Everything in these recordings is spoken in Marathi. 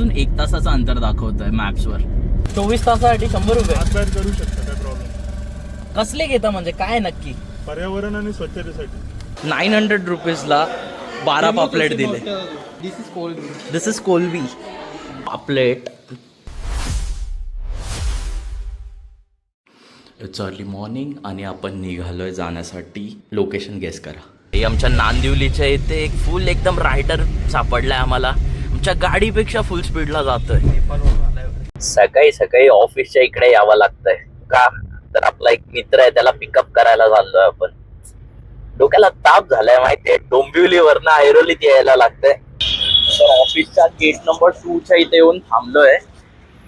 अजून एक तासाचं अंतर दाखवतोय मॅप्सवर. चोवीस तासासाठी शंभर रुपये. करू शकता काय प्रॉब्लेम कसले घेता म्हणजे काय नक्की? पर्यावरण आणि स्वच्छतेसाठी. नाईन हंड्रेड रुपीजला बारा पापलेट दिले. This is cold this is कोलबी पापलेट. इट्स अर्ली मॉर्निंग आणि आपण निघालोय जाण्यासाठी. लोकेशन गेस करा. हे आमच्या नांदिवलीच्या इथे एक फुल एकदम रायडर सापडलाय आम्हाला. आमच्या गाडीपेक्षा फुल स्पीडला जातोय. सकाळी सकाळी ऑफिसच्या इकडे यावं लागतंय. का? तर आपला एक मित्र आहे त्याला पिकअप करायला चाललोय आपण. डोक्याला ताप झालाय माहितीये. डोंबिवलीवरनं ऐरोलीत यायला लागतंय. तर ऑफिसच्या गेट नंबर टू च्या इथे येऊन थांबलोय.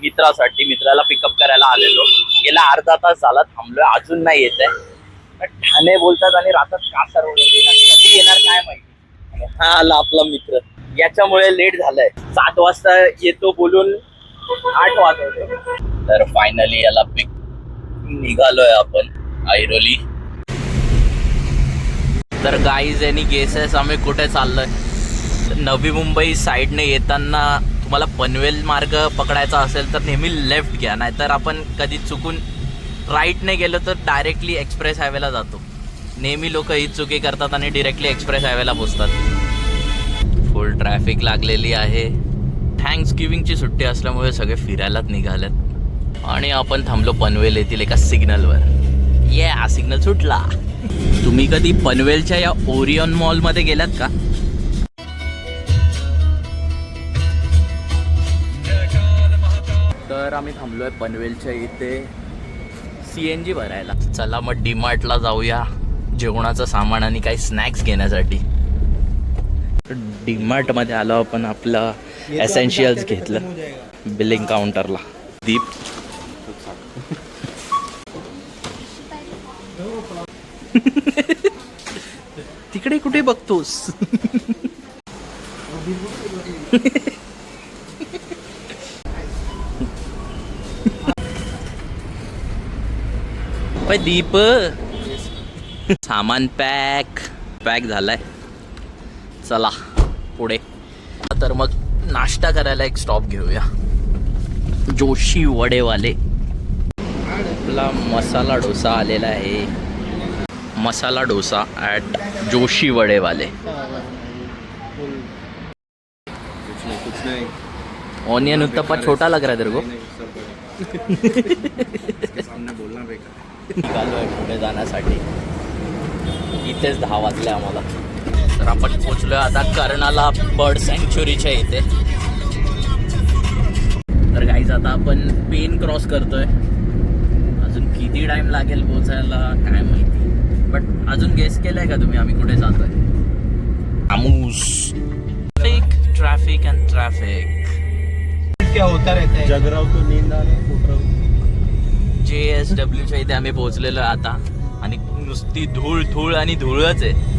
मित्रासाठी मित्राला पिकअप करायला आलेलो. गेला अर्धा तास झाला थांबलोय. अजून नाही येत आहे ठाणे बोलतात आणि रातात कासार वगैरे. कधी येणार काय माहिती. हा आला आपला मित्र. याच्यामुळे लेट झालंय. सात वाजता येतो बोलून आठ वाजता तर फायनली याला पिक निघालोय आपण ऐरोली. तर गाईज आणि गेसेस आम्ही कुठे चाललोय? नवी मुंबई साईडने येताना तुम्हाला पनवेल मार्ग पकडायचा असेल तर नेहमी लेफ्ट घ्या नाहीतर आपण कधी चुकून राईटने गेलो तर डायरेक्टली एक्सप्रेस हायवेला जातो. नेहमी लोक ही चुकी करतात आणि डिरेक्टली एक्सप्रेस हायवेला पोचतात. फुल ट्रॅफिक लागलेली आहे. थँक्स गिविंगची सुट्टी असल्यामुळे सगळे फिरायलाच निघालेत. आणि आपण थांबलो पनवेल येथील एका सिग्नलवर. ये हा सिग्नल सुटला. तुम्ही कधी पनवेलच्या या ओरियन मॉलमध्ये गेलात का? तर आम्ही थांबलो आहे पनवेलच्या इथे सी एन जी भरायला. चला मग डीमार्टला जाऊया जेवणाचं सामान आणि काही स्नॅक्स घेण्यासाठी. डीमार्टमध्ये आलो आपण आपलं एसेन्शियल्स घेतलं. बिलिंग काउंटरला दीप. तिकडे कुठे बघतोस? पाय दीप. सामान पॅक. पॅक झालाय. चला पुढे. तर मग नाश्ता करायला एक स्टॉप घेऊया. जोशी वडेवाले. आपला मसाला डोसा आलेला आहे. मसाला डोसा ॲट जोशी वडेवाले. ऑनियन उत्तप्पा छोटा लग रहा है तेरे को. बोलना बेकार निघालो आहे पुढे जाण्यासाठी. इथेच दहा वाजले आम्हाला. तर आपण पोचलोय आता कर्णाला बर्ड सँक्च्युरीच्या इथे. तर गाईज आता आपण पेन क्रॉस करतोय. अजून किती टाइम लागेल पोचायला काय माहिती. बट अजून गेस केलंय का तुम्ही? आम्ही कुठे जातोय? आमूस ट्रॅफिक ट्रॅफिक अँड ट्रॅफिक क्या होता रहता है जगराव तो नींद आला जे एस डब्ल्यूच्या इथे आम्ही पोहोचलेलो आहे आता. आणि नुसती धूळ धूळ आणि धूळच आहे.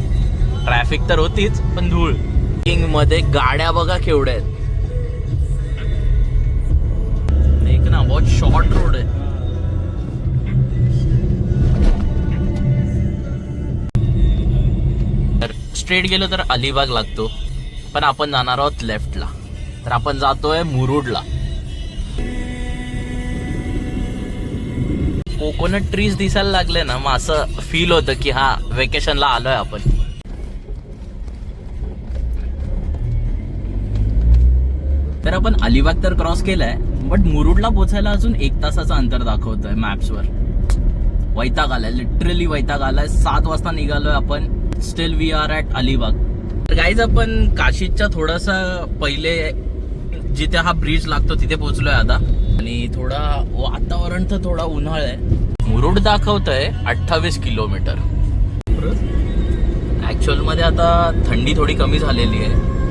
ट्रॅफिक तर होतीच पण धूळ. किंगमध्ये गाड्या बघा केवढ्या आहेत. एक ना बहुत शॉर्ट रोड आहे. स्ट्रेट गेलो तर अलिबाग लागतो पण आपण जाणार आहोत लेफ्टला तर आपण जातोय मुरुडला. कोकोनट ट्रीज दिसायला लागले ना मग असं फील होतं की हा वेकेशनला आलोय आपण. तर आपण अलिबाग तर क्रॉस केलाय बट मुरुडला पोचायला अजून एक तासाचं अंतर दाखवतोय मॅप्सवर वैताग आलाय लिटरली वैताग आलाय. सात वाजता निघालोय आपण. Still we are at Alibag. तर गाईज आपण काशीच्या थोडासा पहिले जिथे हा ब्रिज लागतो तिथे पोहोचलोय आता. आणि थोडा वातावरण तर थोडा उन्हाळ आहे. मुरुड दाखवतंय अठ्ठावीस किलोमीटर. ऍक्च्युअलमध्ये आता थंडी थोडी कमी झालेली आहे.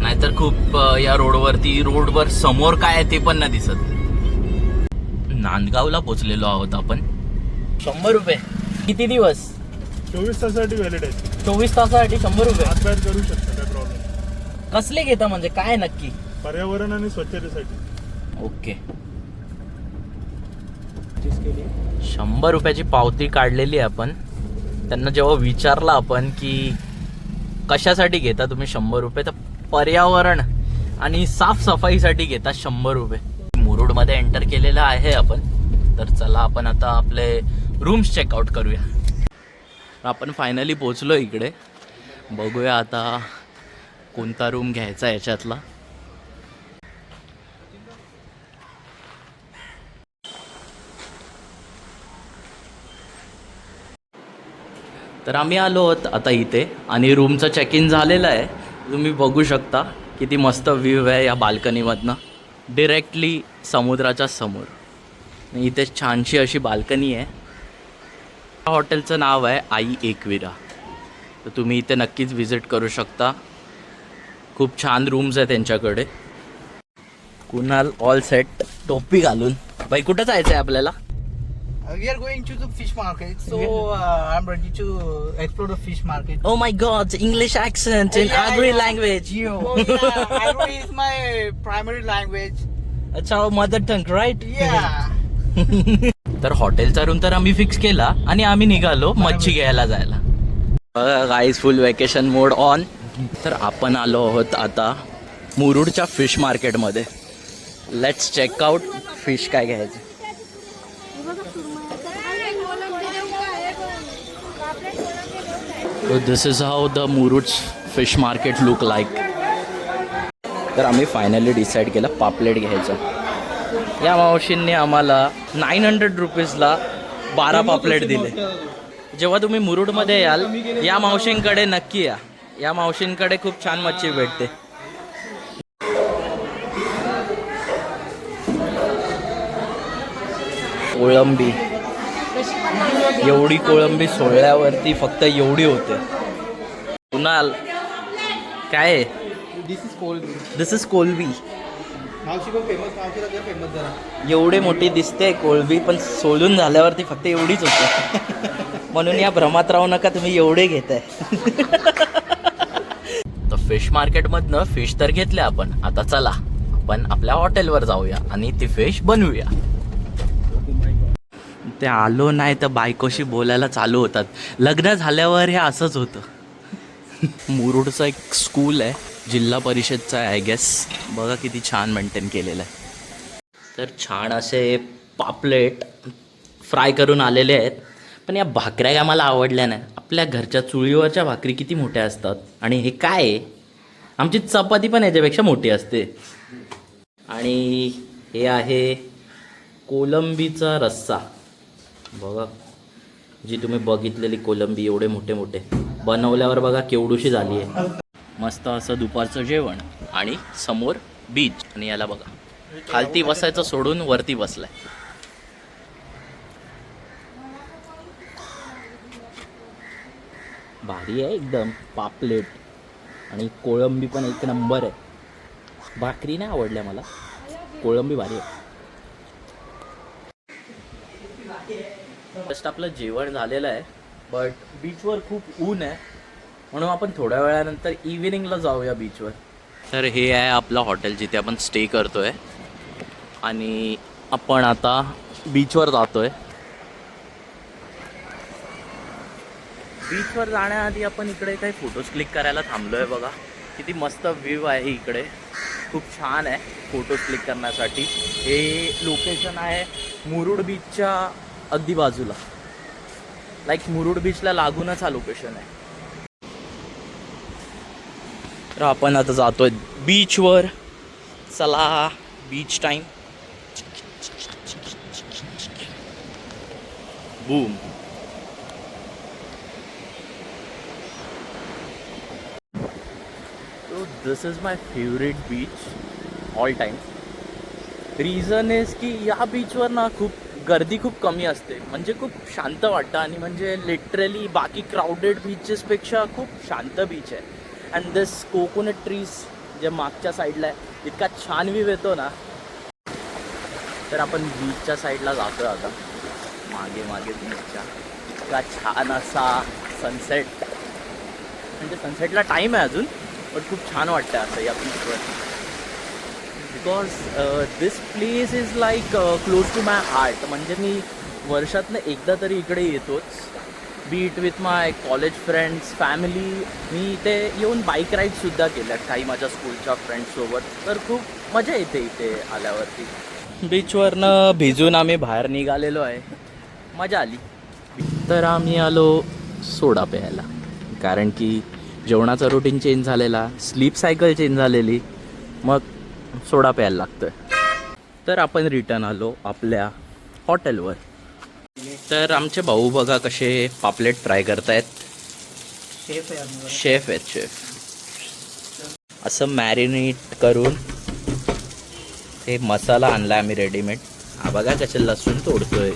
नाहीतर खूप या रोडवरती रोडवर समोर काय आहे ते पण नाही दिसत. नांदगावला पोचलेलो आहोत आपण. शंभर रुपये. किती दिवस? चोवीस तासासाठी व्हॅलिड आहे. चोवीस तासासाठी शंभर रुपये. करू शकता काय प्रॉब्लेम कसले घेता म्हणजे? काय नक्की? पर्यावरण आणि स्वच्छतेसाठी. ओके. शंभर रुपयाची पावती काढलेली आहे आपण. त्यांना जेव्हा विचारलं आपण की कशासाठी घेता तुम्ही शंभर रुपये तर पर्यावरण आणि साफसफाईसाठी घेतात शंभर रुपये. मुरुडमध्ये एंटर केलेलं आहे आपण. तर चला आपण आता आपले रूम्स चेकआउट करूया. आपण फायनली पोचलो इकडे. बघूया आता कोणता रूम घ्यायचा याच्यातला. तर आम्ही आलो आहोत आता इथे आणि रूमचं चेक इन झालेलं आहे. तुम्ही बघू शकता किती मस्त व्ह्यू आहे या बाल्कनीमधनं. डिरेक्टली समुद्राच्या समोर. इथे छानशी अशी बाल्कनी आहे. या हॉटेलचं नाव आहे आई एकविरा. तर तुम्ही इथे नक्कीच व्हिजिट करू शकता. खूप छान रूम्स आहे त्यांच्याकडे. कुणाल ऑल सेट टोपी घालून. बाई कुठं जायचं आहे आपल्याला? We are going to the fish market, so uh, I'm ready to explore the fish market. Oh my god, English accent in Yeah, every yeah. language. Oh yeah, Arabic is my primary language. It's our mother tongue, right? Yeah. तर हॉटेलचा रूम तर आम्ही फिक्स केला आणि आम्ही निघालो मच्छी घ्यायला जायला guys full vacation mode on तर आपण आलो आहोत आता मुरुडच्या फिश मार्केटमध्ये लेट्स चेकआउट फिश काय घ्यायचं this is how the Murud's fish market look like तर आम्ही फायनली डिसाईड केलं पापलेट घ्यायचं. या मावशींनी आम्हाला नाईन हंड्रेड रुपीजला बारा पापलेट दिले. जेव्हा तुम्ही मुरुडमध्ये याल या मावशींकडे नक्की या. या मावशींकडे खूप छान मच्छी भेटते. कोळंबी. एवढी कोळंबी सोडल्यावरती फक्त एवढी होते. कुणाल? काय? आहे. दिस इज कोलबी जरा एवढे मोठी दिसते कोळबी पण सोलून झाल्यावरती फक्त एवढीच होते. म्हणून या भ्रमात राहू नका तुम्ही एवढे घेताय. तर फिश मार्केटमधनं फिश तर घेतले आपण. आता चला आपण आपल्या हॉटेलवर जाऊया आणि ती फिश बनवूया. ते आलो नाही तर बायकोशी बोलायला चालू होतात. लग्न झाल्यावर हे असंच होतं. मुरुडचं एक स्कूल आहे जिल्हा परिषदचं आहे आय गेस बघा किती छान मेंटेन केलेलं आहे. तर छान असे पापलेट फ्राय करून आलेले आहेत. पण या भाकऱ्या काय मला आवडल्या नाही. आपल्या घरच्या चुलीवरच्या भाकरी किती मोठ्या असतात. आणि हे काय आहे? आमची चपाती पण याच्यापेक्षा मोठी असते. आणि हे आहे कोलंबीचा रस्सा. बघा. जी तुम्ही बघितलेली कोलंबी एवढे मोठे मोठे. बनवल्यावर बघा केवढूशी झाली आहे. मस्त असं दुपारचं जेवण आणि समोर बीच आणि याला बघा. खालती बसायचं सोडून वरती बसलाय. भारी आहे एकदम. पापलेट आणि कोळंबी पण एक नंबर आहे. भाकरी नाही आवडल्या मला. कोळंबी भारी आहे. जस्ट आपलं जेवण झालेलं आहे बट बीचवर खूप ऊन आहे. म्हणून आपण थोड्या वेळानंतर इव्हिनिंगला जाऊया बीचवर तर हे आहे आपलं हॉटेल जिथे आपण स्टे करतोय. आणि आपण आता बीचवर जातोय. बीचवर जाण्याआधी आपण इकडे काही फोटोज क्लिक करायला थांबलोय बघा. किती मस्त व्ह्यू आहे इकडे. खूप छान आहे फोटोज क्लिक करण्यासाठी. हे लोकेशन आहे मुरुड बीचच्या अगदी बाजूला. लाईक मुरुड बीचला लागूनच हा लोकेशन आहे. तर आपण आता जातोय बीचवर चला beach time boom this is my favourite beach all all reason is की या बीचवर ना खूप गर्दी खूप कमी असते. म्हणजे खूप शांत वाटतं आणि म्हणजे लिटरली बाकी क्राऊडेड बीचेसपेक्षा खूप शांत बीच आहे. अँड दिस कोकोनट ट्रीज जे मागच्या साईडला आहे इतका छान व्ह्यू येतो ना. तर आपण बीचच्या साईडला जातो आता. मागे मागे बीचच्या इतका छान असा सनसेट म्हणजे सनसेटला टाईम आहे अजून पण खूप छान वाटतं असं या बीचवर because this place is like close to my heart म्हणजे मी वर्षातनं एकदा तरी इकडे येतोच. Been with my college friends family मी इथे येऊन बाईक राईडसुद्धा केल्यात काही माझ्या स्कूलच्या फ्रेंड्ससोबत तर खूप मजा येते इथे आल्यावरती. बीचवरनं भिजून आम्ही बाहेर निघालेलो आहे. मजा आली. तर आम्ही आलो सोडा प्यायला. कारण की जेवणाचा रुटीन चेंज झालेला स्लीप सायकल चेंज झालेली. मग सोडा प्यायला लागतं तर आपण रिटर्न आलो आपल्या हॉटेलवर तर आमचे भाऊ बघा कसे पापलेट फ्राय करतायत. शेफ आहे आहेत शेफ असं मॅरिनेट करून ते मसाला आणला आम्ही रेडीमेड हा बघा कसे लसूण तोडतोय.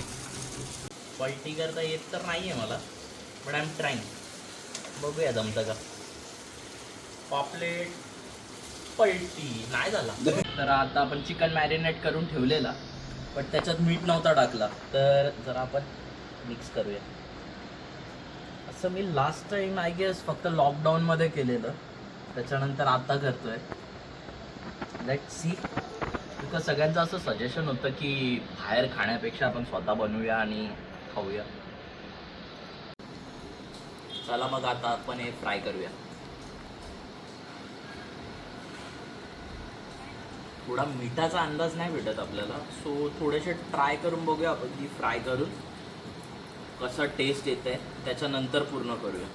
पलटी करता येत तर नाही आहे मला बट आय एम ट्राईंग बघूया जमतं का. पापलेट पलटी नाही झाला. तर आता आपण चिकन मॅरिनेट करून ठेवलेला पण त्याच्यात मीठ नव्हता टाकला. तर जरा आपण मिक्स करूया. असं मी लास्ट टाइम आय गेस फक्त लॉकडाऊनमध्ये केलेलं. त्याच्यानंतर आता करतोय. लेट सी तुका सगळ्यांचं असं सजेशन होतं की बाहेर खाण्यापेक्षा आपण स्वतः बनवूया आणि खाऊया. चला मग आता आपण हे फ्राय करूया. थोडा मिठाचा अंदाज नाही भेटत आपल्याला. सो थोडेसे ट्राय करून बघूया आपण की फ्राय करून. कसं टेस्ट येते त्याच्यानंतर पूर्ण करूया.